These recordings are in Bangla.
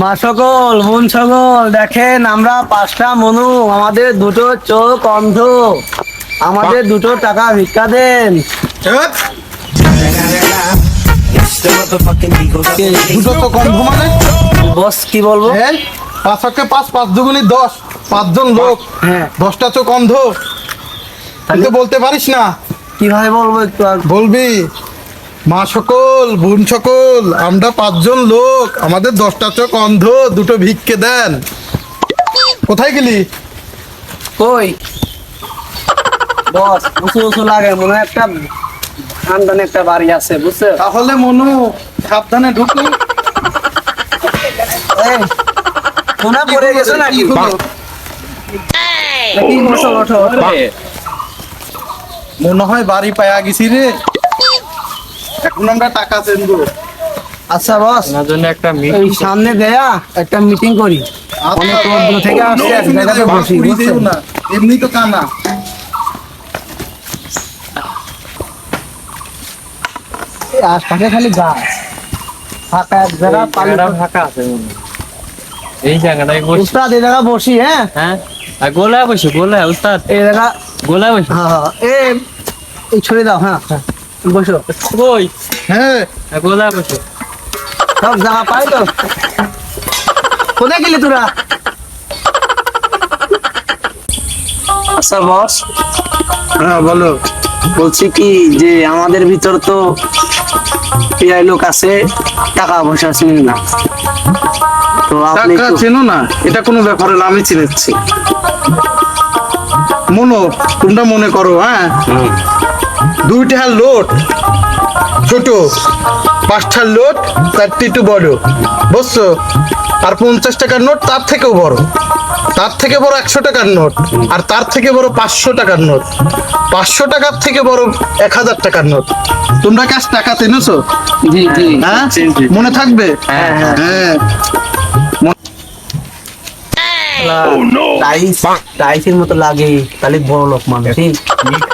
মা সকল বোন সকল দেখেন আমরা পাঁচটা মনু আমাদের দুটো চোখ অন্ধ। আমাদের দুটো টাকা ভিক্ষা দেন। দুটো কম ঘুমালে বস কি বলব? পাঁচ হাতে পাঁচ পাঁচ দুগুনি দশ পাঁচজন লোক। হ্যাঁ। দশটা চোখ অন্ধ। তুই তো বলতে পারিস না। কীভাবে বলব একটু আর বলবি। মা সকল বোন সকল আমরা পাঁচজন লোক। আমাদের দশটা চোখ অন্ধ দুটো ভিক্ষে দেন। কোথায় গেলি? কই? বস উঁচু উঁচু লাগে মনে একটা খানদানে একটা বাড়ি আছে বুঝছ? তাহলে মনু সাবধানে ঢুকলি মনে পড়ে গেছে নাকি। মনে হয় বাড়ি পায়া গেছি রে। এখন আমরা টাকা চেনবো আচ্ছা বস। আপনার জন্য একটা মিট এই সামনে দেয়া একটা মিটিং করি। অনেক দূর থেকে আসছে এক জায়গাতে বসি না। এমনি তো কানা। আশপাশে খালি গাছ। ফাঁকা এক জায়গা পানি ফাঁকা আছে এই জায়গাটাই বসি। উস্তাদ এই জায়গা বসি হ্যাঁ? হ্যাঁ? আর গোলায় বসে গোলায় উস্তাদ। এই জায়গা গোলায় বসে। হ্যাঁ হ্যাঁ এই এই ছড়ে দাও হ্যাঁ হ্যাঁ। বসো। ওই হ্যাঁ। গোলায় বসে? সব জায়গা পাই তো। কোথায় গেলি তোরা? আচ্ছা বস। হ্যাঁ বলো। বলছি কি যে আমাদের ভিতর তো প্রায় লোক আছে টাকা পয়সা চিনি না। তো আপনি টাকা চেনো না এটা কোনো ব্যাপার হলো আমি চিনেছি। মনো তোমরা মনে করো হ্যাঁ? দুইটা লোট ছোট পাঁচটার লোট চারটি একটু বড়। বুঝছ? আর পঞ্চাশ টাকার নোট তার থেকেও বড়। তার থেকে বড় একশো টাকার নোট আর তার থেকে বড় পাঁচশো টাকার নোট। পাঁচশো টাকার থেকে বড় এক হাজার টাকার নোট। তোমরা কাজ টাকা চেনেছো জি হ্যাঁ? মনে থাকবে? হ্যাঁ, হ্যাঁ। হ্যাঁ। টাইস টাইসের মতো লাগে তাহলে বড় লোক মানুষ। ঠিক?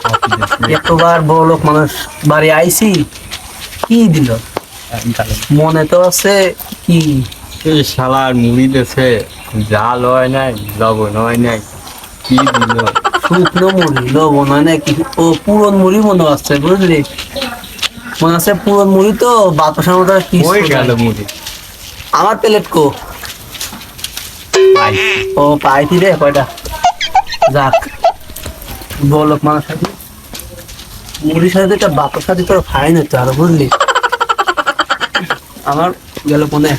একবার বড় লোক মানুষ বাড়ি আইছি কি দিল? মনে তো আছে কি? শালার মুড়ি দেছে জাল হয় নাই লবণ হয় নাই কি দিল? শুকনো মুড়ি লবণ হয় না কি? ও পুরন মুড়ি মনে আছে বুঝলি? মনে আছে পুরন মুড়ি তো বাতাসের মতো কি গেল মুড়ি। আমার প্লেট কো। পাই। ও পাইছি রে কয়টা? যাক বলক মানুষ মুড়ির সাথে একটা বাপের সাথে তোর ফাইন হচ্ছে আরও বুঝলি? আমার গেল মনে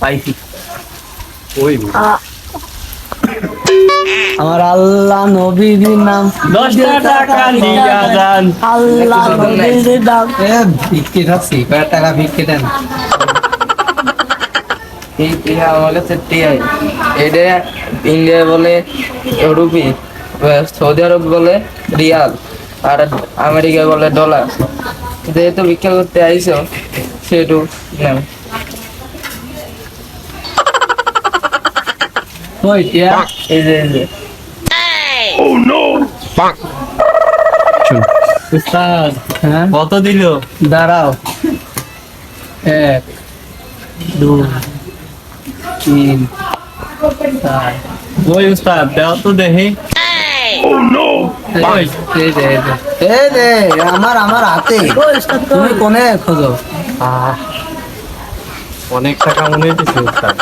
পাইছি। ওই আমার আল্লাহ নবীর নাম। দশটা টাকা দিয়া যান আল্লাহ নবীর নাম। ভিক্ষে খাচ্ছি। কয়েক টাকা ভিক্ষে দেন? এই টিয়া আমার কাছে টিয়াই এটা ইন্ডিয়া বলে রুপি। সৌদি আরব বলে রিয়াল। আর আমেরিকা বলে ডলার যেহেতু ভিক্ষা করতে আইসো কই টিয়া এই যে এই যে। উস্তাদ হ্যাঁ? কত দিল? দাঁড়াও। এক দুই তিন চার। ওই উস্তাদ দেও তো দেখি। ওই এই দে, এই দে। এই দে, আমার আমার হাতে। তুমি কোনে খোঁজো? অনেক টাকা মনে হইতেছে উস্তাদ।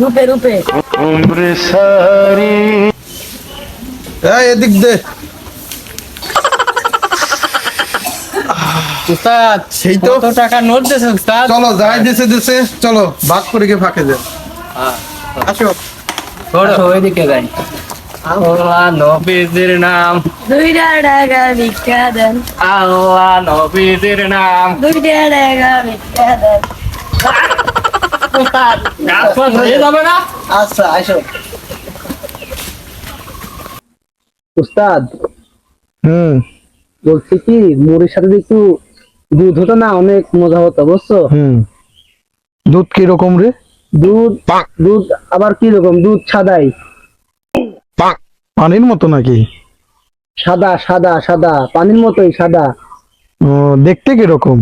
রূপে রূপে। এদিক দে। উস্তাদ সেই তো। টাকা নোট দিয়েছে উস্তাদ? চলো যাই দিছে দিছে। চলো ভাগ করে গিয়ে ফাঁকে যাও আসো। আসো, ওইদিকে যাই। আল্লাহ নবীজির নাম। দুইটা টাকা ভিক্ষা দেন। আল্লাহ নবীজির নাম। দুইটা টাকা ভিক্ষা দেন। গাছ ফাছ যাবে না? আচ্ছা আসো। উস্তাদ। হুম। বলছি কি মুড়ির সাথে একটু দুধ হতো না অনেক মজা হতো বুঝছ? হুম। দুধ কীরকম রে? দুধ দুধ আবার কি রকম? দুধ সাদাই। পানির মতো নাকি? সাদা সাদা সাদা। পানির মতোই সাদা। ও দেখতে কীরকম?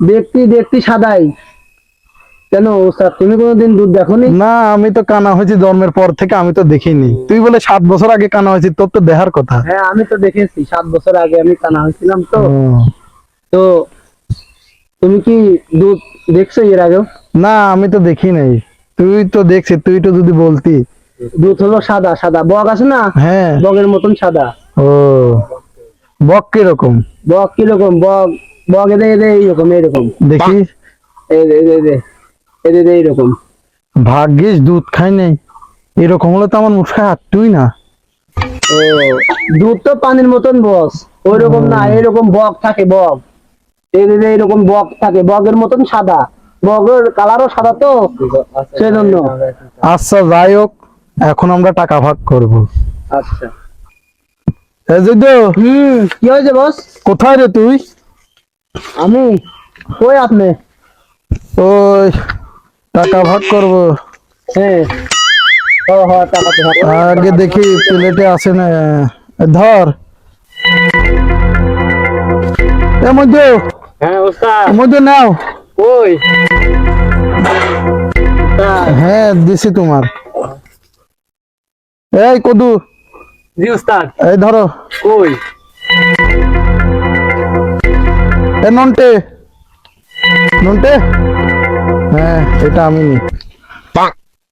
দেখতে দেখতে সাদাই। কেন স্যার তুমি কোনোদিন দুধ দেখোনি? না আমি তো কানা হয়েছি জন্মের পর থেকে আমি তো দেখিনি। তুই বলে সাত বছর আগে কানা হয়েছি তোর তো দেখার কথা। হ্যাঁ আমি তো দেখেছি সাত বছর আগে আমি কানা হয়েছিলাম তো। তো তুমি কি দুধ দেখছ এর আগেও? না আমি তো দেখি নাই। তুই তো দেখছিস তুই তো যদি বলতি। দুধ হলো সাদা সাদা। বক আছে না? হ্যাঁ। বগের মতন সাদা। ও বক কীরকম? বক কীরকম? বগ বক এদের এদের এইরকম এইরকম। দেখি যে, এইরকম। ভাগ্যিস দুধ খাই নাই। এরকম হলে তো আমার মুখে হাঁটতুই না। ও দুধ তো পানির মতন বস। ওই রকম না এরকম বক থাকে বক। এই যে, এইরকম বগ থাকে বগের মতন সাদা। কালারও সাদা তো সেজন্য। আচ্ছা যাই হোক এখন আমরা টাকা ভাগ করব। আচ্ছা। হুম কি হয়েছে বস? কোথায় রে তুই? আমি কই আপনি? ওই টাকা ভাগ করব। হ্যাঁ। ও হ টাকা তো আগে দেখি প্লেটে আছে না ধর। এ মধ্যে হ্যাঁ ওস্তাদ মধ্যে নাও। কই? হ্যাঁ দিছি তোমার। এই কদু। জি ওস্তাদ এই ধরো। কই? এ নন্টে। নন্টে? হ্যাঁ এটা আমি নি।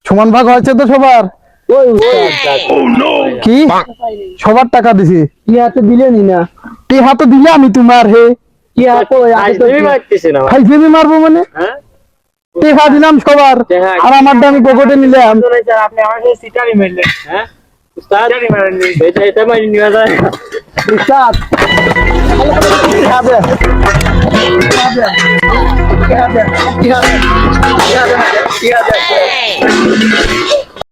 সমান ভাগ হয়েছে তো সবার? কি? সবার টাকা দিছি। কি হাতে দিলেনি না। টি হাতে দিলে আমি তোমার হে। ফাইজলামি মারবো মানে? হ্যাঁ? টেহা দিলাম সবার। আর আমারটা আমি পকেটে নিলাম। আপনি আমাকে সিটারি মারলেন হ্যাঁ? উস্তাদ এটা এটা মারি নিয়ে যায় উস্তাদ হবে? কি হবে?